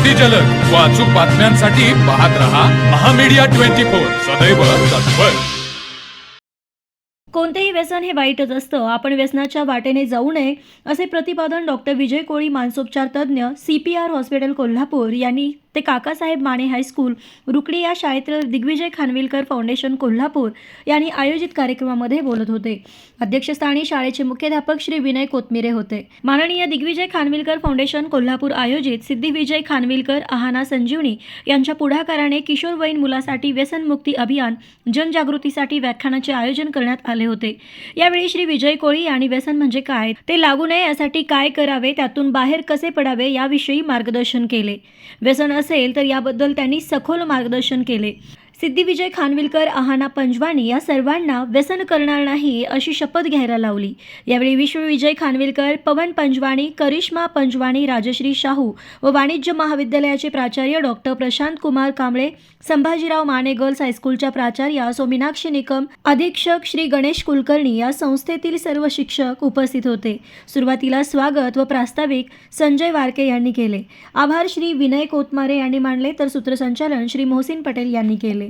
अगदी जलद. व अचूक बातम्यांसाठी पाहत रहा महामीडिया ट्वेंटी फोर. सदैव तत्पर. कोणतेही व्यसन हे वाईटच असतं. आपण व्यसनाच्या वाटेने जाऊ नये असे प्रतिपादन डॉक्टर विजय कोळी मानसोपचार तज्ज्ञ C P R hospital Kolhapur यांनी ते काकासाहेब माने हायस्कूल रुकडी या शाळेतील दिग्विजय खानविलकर फाउंडेशन कोल्हापूर यांनी आयोजित कार्यक्रमामध्ये बोलत होते. अध्यक्षस्थानी शाळेचे मुख्याध्यापक श्री विनय कोतमिरे होते. माननीय दिग्विजय खानविलकर फाउंडेशन कोल्हापूर आयोजित सिद्धिविजय खानविलकर आहाना संजीवनी यांच्या पुढाकाराने किशोरवयीन मुलासाठी व्यसनमुक्ती अभियान जनजागृतीसाठी व्याख्यानाचे आयोजन करण्यात आले होते. यावेळी श्री विजय कोळी आणि व्यसन म्हणजे काय ते लागू नये यासाठी काय करावे त्यातून बाहेर कसे पडावे याविषयी मार्गदर्शन केले. व्यसन असेल तर याबद्दल त्यांनी सखोल मार्गदर्शन केले. सिद्धिविजय खानविलकर आहाना पंजवाणी या सर्वांना व्यसन करणार नाही अशी शपथ घ्यायला लावली. यावेळी विश्वविजय खानविलकर पवन पंजवाणी करिश्मा पंजवाणी राजश्री शाहू व वाणिज्य महाविद्यालयाचे प्राचार्य डॉक्टर प्रशांत कुमार कांबळे संभाजीराव माने गर्ल्स हायस्कूलच्या प्राचार्या सोमीनाक्षी निकम अधीक्षक श्री गणेश कुलकर्णी या संस्थेतील सर्व शिक्षक उपस्थित होते. सुरुवातीला स्वागत व प्रास्ताविक संजय वारके यांनी केले. आभार श्री विनय कोतमारे यांनी मांडले तर सूत्रसंचालन श्री मोहसिन पटेल यांनी केले.